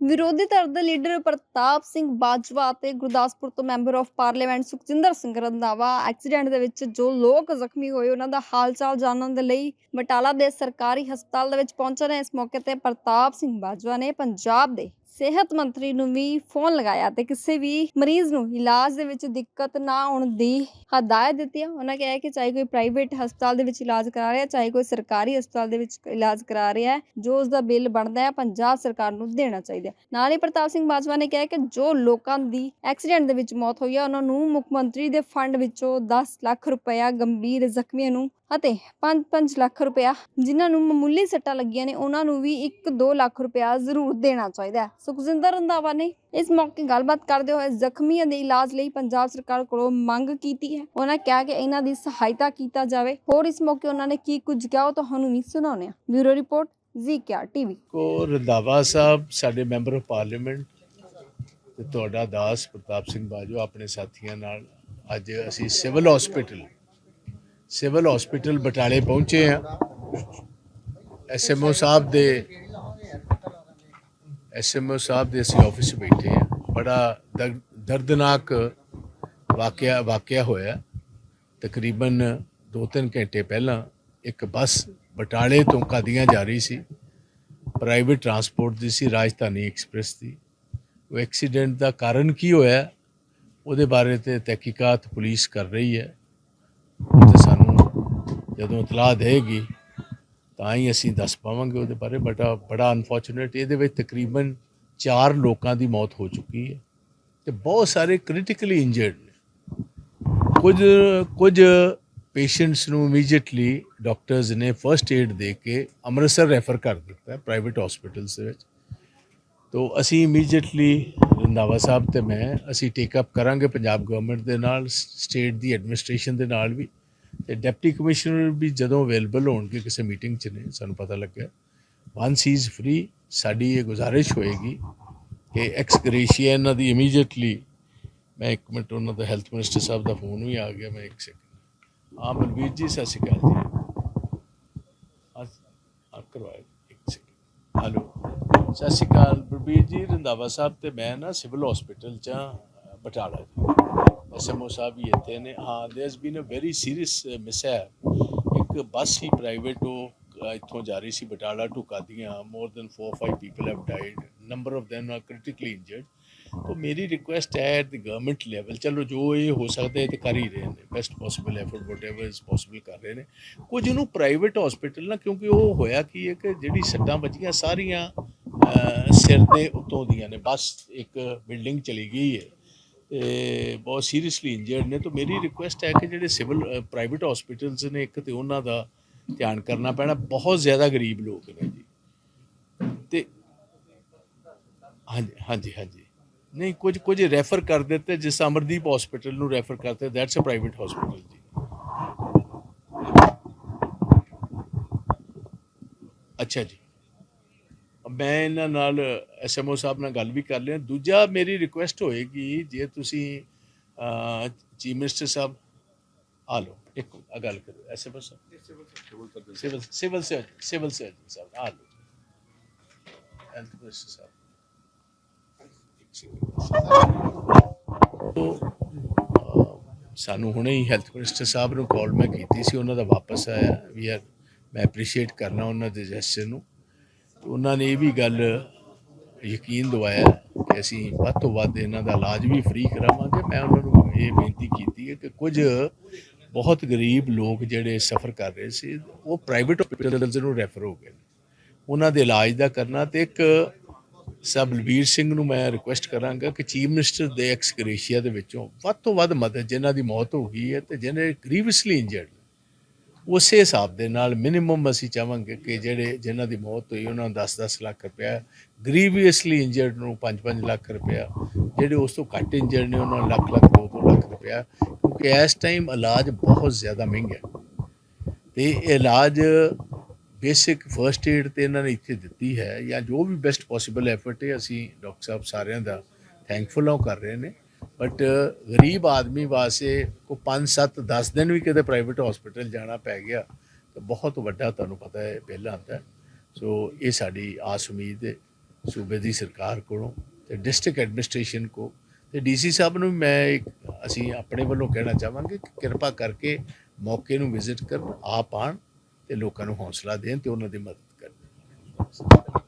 ਵਿਰੋਧੀ ਧਿਰ ਦੇ ਲੀਡਰ ਪ੍ਰਤਾਪ ਸਿੰਘ ਬਾਜਵਾ ਅਤੇ ਗੁਰਦਾਸਪੁਰ ਤੋਂ member of parliament Sukhjinder Singh Randhawa accident ਦੇ ਵਿੱਚ ਜੋ ਲੋਕ ਜ਼ਖਮੀ ਹੋਏ, ਉਹਨਾਂ ਦਾ ਹਾਲ-ਚਾਲ ਜਾਣਨ ਦੇ ਲਈ ਬਟਾਲਾ ਦੇ ਸਰਕਾਰੀ ਹਸਪਤਾਲ ਦੇ ਵਿੱਚ ਪਹੁੰਚੇ ਨੇ। ਇਸ ਮੌਕੇ ਤੇ ਪ੍ਰਤਾਪ ਸਿੰਘ ਬਾਜਵਾ ਨੇ ਪੰਜਾਬ ਦੇ ਸਿਹਤ ਮੰਤਰੀ ਨੂੰ ਵੀ ਫੋਨ ਲਗਾਇਆ ਤੇ ਕਿਸੇ ਵੀ ਮਰੀਜ਼ ਨੂੰ ਇਲਾਜ ਦੇ ਵਿੱਚ ਦਿੱਕਤ ਨਾ ਆਉਣ ਦੀ ਹਦਾਇਤ ਦਿੱਤੀ ਹੈ ਉਹਨਾਂ ਕਿਹਾ ਕਿ ਚਾਹੇ ਕੋਈ ਪ੍ਰਾਈਵੇਟ ਹਸਪਤਾਲ ਦੇ ਵਿੱਚ ਇਲਾਜ ਕਰਾ ਰਿਹਾ, ਚਾਹੇ ਕੋਈ ਸਰਕਾਰੀ ਹਸਪਤਾਲ ਦੇ ਵਿੱਚ ਇਲਾਜ ਕਰਾ ਰਿਹਾ ਹੈ, ਜੋ ਉਸ ਦਾ ਬਿੱਲ ਬਣਦਾ ਹੈ, ਪੰਜਾਬ ਸਰਕਾਰ ਨੂੰ ਦੇਣਾ ਚਾਹੀਦਾ ਹੈ। ਨਾਲ ਹੀ ਪ੍ਰਤਾਪ ਸਿੰਘ ਬਾਜਵਾ ਨੇ ਕਿਹਾ ਕਿ ਜੋ ਲੋਕਾਂ ਦੀ ਐਕਸੀਡੈਂਟ ਦੇ ਵਿੱਚ ਮੌਤ ਹੋਈ ਹੈ ਉਹਨਾਂ ਨੂੰ ਮੁੱਖ ਮੰਤਰੀ ਦੇ ਫੰਡ ਵਿੱਚੋਂ 10 ਲੱਖ ਰੁਪਇਆ ਗੰਭੀਰ ਜ਼ਖਮੀਆਂ ਨੂੰ ਅਤੇ 5-5 ਲੱਖ ਰੁਪਇਆ ਜਿਨ੍ਹਾਂ ਨੂੰ ਮਾਮੂਲੀ ਸੱਟਾਂ ਲੱਗੀਆਂ ਨੇ, ਉਹਨਾਂ ਨੂੰ ਵੀ 1-2 ਲੱਖ ਰੁਪਇਆ ਜ਼ਰੂਰ ਦੇਣਾ ਚਾਹੀਦਾ ਹੈ। ਸੁਖਜਿੰਦਰ ਰੰਧਾਵਾ ਨੇ ਇਸ ਮੌਕੇ ਗੱਲਬਾਤ ਕਰਦੇ ਹੋਏ ਜ਼ਖਮੀਆਂ ਦੇ ਇਲਾਜ ਲਈ ਪੰਜਾਬ ਸਰਕਾਰ ਕੋਲੋਂ ਮੰਗ ਕੀਤੀ ਹੈ। ਉਹਨਾਂ ਕਿਹਾ ਕਿ ਇਹਨਾਂ ਦੀ ਸਹਾਇਤਾ ਕੀਤਾ ਜਾਵੇ। ਹੋਰ ਇਸ ਮੌਕੇ ਉਹਨਾਂ ਨੇ ਕੀ ਕੁਝ ਕਿਹਾ ਉਹ ਤੁਹਾਨੂੰ ਵੀ ਸੁਣਾਉਂਦੇ ਹਾਂ। Bureau report, ZKR TV. ਕੋ ਰੰਧਾਵਾ ਸਾਹਿਬ, ਸਾਡੇ ਮੈਂਬਰ ਆਫ ਪਾਰਲੀਮੈਂਟ ਤੇ ਤੁਹਾਡਾ ਦਾਸ ਪ੍ਰਤਾਪ ਸਿੰਘ ਬਾਜਵਾ ਆਪਣੇ ਸਾਥੀਆਂ ਨਾਲ ਅੱਜ ਅਸੀਂ ਸਿਵਲ ਹਸਪੀਟਲ ਸਿਵਲ ਹਸਪੀਟਲ ਬਟਾਲੇ ਪਹੁੰਚੇ ਆ ਐਸਐਮਓ ਸਾਹਿਬ ਦੇ ਐਸਐਮਓ ਸਾਹਿਬ ਦੇ ਅਸੀਂ ਆਫਿਸ 'ਚ ਬੈਠੇ ਆ ਬੜਾ ਦਰ- ਦਰਦਨਾਕ ਵਾਕਿਆ ਵਾਕਿਆ ਹੋਇਆ। ਤਕਰੀਬਨ 2-3 ਘੰਟੇ ਪਹਿਲਾਂ ਇੱਕ ਬੱਸ ਬਟਾਲੇ ਤੋਂ ਕਾਦੀਆਂ ਜਾ ਰਹੀ ਸੀ। ਪ੍ਰਾਈਵੇਟ ਟਰਾਂਸਪੋਰਟ ਦੀ ਸੀ, ਰਾਜਧਾਨੀ ਐਕਸਪ੍ਰੈਸ ਦੀ। ਉਹ ਐਕਸੀਡੈਂਟ ਦਾ ਕਾਰਨ ਕੀ ਹੋਇਆ, ਉਹਦੇ ਬਾਰੇ ਤੇ ਤਹਿਕੀਕਾਤ ਪੁਲਿਸ ਕਰ ਰਹੀ ਹੈ। ਤੇ ਸਾਨੂੰ ਜਦੋਂ ਇਤਲਾਹ ਦੇਗੀ ਤਾਂ ਹੀ ਅਸੀਂ ਦੱਸ ਪਾਵਾਂਗੇ ਉਹਦੇ ਬਾਰੇ ਬਟ ਬੜਾ ਅਨਫੋਰਚੂਨੇਟ ਇਹਦੇ ਵਿੱਚ ਤਕਰੀਬਨ 4 ਲੋਕਾਂ ਦੀ ਮੌਤ ਹੋ ਚੁੱਕੀ ਹੈ ਤੇ ਬਹੁਤ ਸਾਰੇ ਕ੍ਰਿਟੀਕਲੀ ਇੰਜਰਡ ਨੇ। ਕੁਝ ਕੁਝ ਪੇਸ਼ੈਂਟਸ ਨੂੰ ਇਮੀਡੀਏਟਲੀ ਡਾਕਟਰਸ ਨੇ ਫਰਸਟ ਏਡ ਦੇ ਕੇ ਅੰਮ੍ਰਿਤਸਰ ਰੈਫਰ ਕਰ ਦਿੱਤਾ ਪ੍ਰਾਈਵੇਟ ਹਸਪੀਟਲਸ ਦੇ ਵਿੱਚ। ਤੋ ਅਸੀਂ ਇਮੀਡੀਏਟਲੀ ਰੰਧਾਵਾ ਸਾਹਿਬ ਤੇ ਮੈਂ, ਅਸੀਂ ਟੇਕ ਅਪ ਕਰਾਂਗੇ ਪੰਜਾਬ ਗਵਰਨਮੈਂਟ ਦੇ ਨਾਲ ਸਟੇਟ ਦੀ ਐਡਮਿਨਿਸਟ੍ਰੇਸ਼ਨ ਦੇ ਨਾਲ ਵੀ। ਤੇ ਡਿਪਟੀ ਕਮਿਸ਼ਨਰ ਵੀ ਜਦੋਂ ਅਵੇਲੇਬਲ ਹੋਣਗੇ ਕਿਸੇ ਮੀਟਿੰਗ 'ਚ ਨੇ ਸਾਨੂੰ ਪਤਾ ਲੱਗਿਆ। ਵਾਂਸ ਹੀ ਇਜ਼ ਫ੍ਰੀ ਸਾਡੀ ਇਹ ਗੁਜ਼ਾਰਿਸ਼ ਹੋਏਗੀ ਕਿ ਐਕਸ ਗ੍ਰੇਸ਼ੀਆ ਇਹਨਾਂ ਦੀ ਇਮੀਡੀਏਟਲੀ ਮੈਂ ਇੱਕ ਮਿੰਟ ਉਹਨਾਂ ਦਾ ਹੈਲਥ ਮਿਨਿਸਟਰ ਸਾਹਿਬ ਦਾ ਫੋਨ ਵੀ ਆ ਗਿਆ ਮੈਂ ਇੱਕ ਸੈਕਿੰਡ ਹਾਂ ਬਲਬੀਰ ਜੀ ਸਤਿ ਸ਼੍ਰੀ ਅਕਾਲ ਜੀ। ਹਾਂ ਹਾਂ ਕਰਵਾਇਆ ਇੱਕ ਸੈਕਿੰਡ ਹੈਲੋ ਸਤਿ ਸ਼੍ਰੀ ਅਕਾਲ ਬਲਬੀਰ ਜੀ ਰੰਧਾਵਾ ਸਾਹਿਬ ਤੇ ਮੈਂ ਨਾ ਸਿਵਲ ਹਸਪੀਟਲ ਚ ਹਾਂ, ਬਟਾਲਾ ਜੀ। ਐਸਐਮਓ ਸਾਹਿਬ ਵੀ ਇੱਥੇ ਨੇ ਹਾਂ there has been a very serious mishap ਇੱਕ ਬੱਸ ਹੀ ਪ੍ਰਾਈਵੇਟ ਉਹ ਅ, ਇੱਥੋਂ ਜਾ ਰਹੀ ਸੀ Batala to Qadian more than 4-5 people have died number of them are critically injured तो मेरी रिक्वेस्ट है एट द गवर्नमेंट लेवल चलो जो ये हो सकता है तो कर ही रहे हैं best possible effort whatever is possible ਕਰ ਰਹੇ ਨੇ ਕੁਝ ਨੂੰ ਪ੍ਰਾਈਵੇਟ ਹਸਪੀਟਲ ਨਾ ਕਿਉਂਕਿ ਉਹ ਹੋਇਆ ਕੀ ਹੈ ਕਿ ਜਿਹੜੀ ਸੱਟਾਂ ਵੱਜੀਆਂ ਸਾਰੀਆਂ ਅਹ, ਸਿਰ ਦੇ ਉੱਤੋਂ ਦੀਆਂ ਨੇ ਬਸ ਇੱਕ ਬਿਲਡਿੰਗ ਚਲੀ ਗਈ ਹੈ ਤੇ ਬਹੁਤ ਸੀਰੀਅਸਲੀ ਇੰਜਰਡ ਨੇ, ਤਾਂ ਮੇਰੀ ਰਿਕੁਐਸਟ ਹੈ ਕਿ ਜਿਹੜੇ ਸਿਵਲ ਪ੍ਰਾਈਵੇਟ ਹਸਪੀਟਲਸ ਨੇ ਇੱਕ ਤੇ ਉਹਨਾਂ ਦਾ ਧਿਆਨ ਕਰਨਾ ਪੈਣਾ। ਬਹੁਤ ਜ਼ਿਆਦਾ ਗਰੀਬ ਲੋਕ ਨੇ ਜੀ। ਤੇ ਹਾਂਜੀ ਹਾਂਜੀ ਹਾਂਜੀ। ਨਹੀਂ, ਕੁਝ ਕੁਝ ਰੈਫਰ ਕਰ ਦਿੱਤੇ, ਜਿਸ ਅਮਰਦੀਪ ਹਸਪੀਟਲ ਨੂੰ ਰੈਫਰ ਕਰਤੇ that's a private hospital ji. ਅੱਛਾ ਜੀ। ਮੈਂ ਇਹਨਾਂ ਨਾਲ ਐਸਐਮਓ ਸਾਹਿਬ ਨਾਲ ਗੱਲ ਵੀ ਕਰ ਲਿਆ। ਦੂਜਾ ਮੇਰੀ ਰਿਕੁਐਸਟ ਹੋਏਗੀ, ਜੇ ਤੁਸੀਂ ਚੀਫ ਮਿਨਿਸਟਰ ਸਾਹਿਬ, ਆ ਲਓ, ਇੱਕ ਆ ਗੱਲ ਕਰੋ SMO sahib. Civil civil surgeon civil surgeon sahib, ਆ ਲਓ। Health minister sahib. ਸਾਨੂੰ ਹੁਣੇ ਹੀ ਹੈਲਥ ਮਿਨਿਸਟਰ ਸਾਹਿਬ ਨੂੰ ਕਾਲ ਮੈਂ ਕੀਤੀ ਸੀ, ਉਹਨਾਂ ਦਾ ਵਾਪਸ ਆਇਆ। ਵੀ ਆਰ ਮੈਂ ਐਪਰੀਸ਼ੀਏਟ ਕਰਨਾ ਉਹਨਾਂ ਦੇ ਜੈਸਚਰ ਨੂੰ। ਤੇ ਉਹਨਾਂ ਨੇ ਇਹ ਵੀ ਗੱਲ ਯਕੀਨ ਦਵਾਇਆ ਕਿ ਅਸੀਂ ਵੱਧ ਤੋਂ ਵੱਧ ਇਹਨਾਂ ਦਾ ਇਲਾਜ ਵੀ ਫ੍ਰੀ ਕਰਾਵਾਂਗੇ ਮੈਂ ਉਹਨਾਂ ਨੂੰ ਇਹ ਬੇਨਤੀ ਕੀਤੀ ਹੈ ਕਿ ਕੁਝ ਬਹੁਤ ਗਰੀਬ ਲੋਕ ਜਿਹੜੇ ਸਫਰ ਕਰ ਰਹੇ ਸੀ, ਉਹ ਪ੍ਰਾਈਵੇਟ ਹਸਪੀਟਲਸ ਨੂੰ ਰੈਫਰ ਹੋ ਗਏ ਨੇ। ਉਹਨਾਂ ਦੇ ਇਲਾਜ ਦਾ ਕਰਨਾ ਤੇ ਇੱਕ ਸਰ ਬਲਬੀਰ ਸਿੰਘ ਨੂੰ ਮੈਂ ਰਿਕੁਐਸਟ ਕਰਾਂਗਾ ਕਿ ਚੀਫ ਮਿਨਿਸਟਰ ਦੇ ਐਕਸ ਗ੍ਰੇਸ਼ੀਆ ਦੇ ਵਿੱਚੋਂ ਵੱਧ ਤੋਂ ਵੱਧ ਮਦਦ, ਜਿਨ੍ਹਾਂ ਦੀ ਮੌਤ ਹੋ ਗਈ ਹੈ ਤੇ ਜਿਹਨੇ ਗ੍ਰੀਵਸਲੀ ਇੰਜਰਡ ਉਸੇ ਹਿਸਾਬ ਦੇ ਨਾਲ ਮਿਨੀਮਮ ਅਸੀਂ ਚਾਹਾਂਗੇ ਕਿ ਜਿਹੜੇ ਜਿਨ੍ਹਾਂ ਦੀ ਮੌਤ ਹੋਈ, ਉਹਨਾਂ ਨੂੰ 10-10 ਲੱਖ ਰੁਪਇਆ ਗ੍ਰੀਵੀਅਸਲੀ ਇੰਜਰਡ ਨੂੰ 5-5 ਲੱਖ ਰੁਪਇਆ, ਜਿਹੜੇ ਉਸ ਤੋਂ ਘੱਟ ਇੰਜਰਡ ਨੇ, ਉਹਨਾਂ ਨੂੰ ਲੱਖ ਲੱਖ 2-2 ਲੱਖ ਰੁਪਇਆ, ਕਿਉਂਕਿ ਇਸ ਟਾਈਮ ਇਲਾਜ ਬਹੁਤ ਜ਼ਿਆਦਾ ਮਹਿੰਗਾ ਹੈ। ਤੇ ਇਲਾਜ ਬੇਸਿਕ ਫਰਸਟ ਏਡ ਤੇ ਇਹਨਾਂ ਨੇ ਇੱਥੇ ਦਿੱਤੀ ਹੈ, ਜਾਂ ਜੋ ਵੀ ਬੈਸਟ ਪੋਸੀਬਲ ਐਫਰਟ ਹੈ, ਅਸੀਂ ਡਾਕਟਰ ਸਾਹਿਬ ਸਾਰਿਆਂ ਦਾ ਥੈਂਕਫੁਲ ਹਾਂ ਕਰ ਰਹੇ ਨੇ। ਬਟ uh, ਗਰੀਬ ਆਦਮੀ ਵਾਸਤੇ ਕੋ 5 7 10 ਦਿਨ ਵੀ ਕਿਤੇ ਪ੍ਰਾਈਵੇਟ ਹਸਪੀਟਲ ਜਾਣਾ ਪੈ ਗਿਆ, ਤਾਂ ਬਹੁਤ ਵੱਡਾ ਤੁਹਾਨੂੰ ਪਤਾ ਹੈ ਪਹਿਲਾਂ ਆਉਂਦਾ ਸੋ ਇਹ ਸਾਡੀ ਆਸ ਉਮੀਦ ਹੈ, ਸੂਬੇ ਦੀ ਸਰਕਾਰ ਕੋਲੋਂ ਤੇ ਡਿਸਟ੍ਰਿਕਟ ਐਡਮਿਨਿਸਟ੍ਰੇਸ਼ਨ ਕੋ ਤੇ ਡੀਸੀ ਸਾਹਿਬ ਨੂੰ ਵੀ ਮੈਂ ਇੱਕ, ਅਸੀਂ ਆਪਣੇ ਵੱਲੋਂ ਕਹਿਣਾ ਚਾਹਾਂਗੇ ਕਿ ਕਿਰਪਾ ਕਰਕੇ ਮੌਕੇ ਨੂੰ ਵਿਜ਼ਿਟ ਕਰਨ, ਆਪ ਆਉਣ ਤੇ ਲੋਕਾਂ ਨੂੰ ਹੌਸਲਾ ਦੇਣ ਤੇ ਉਹਨਾਂ ਦੀ ਮਦਦ ਕਰਨ।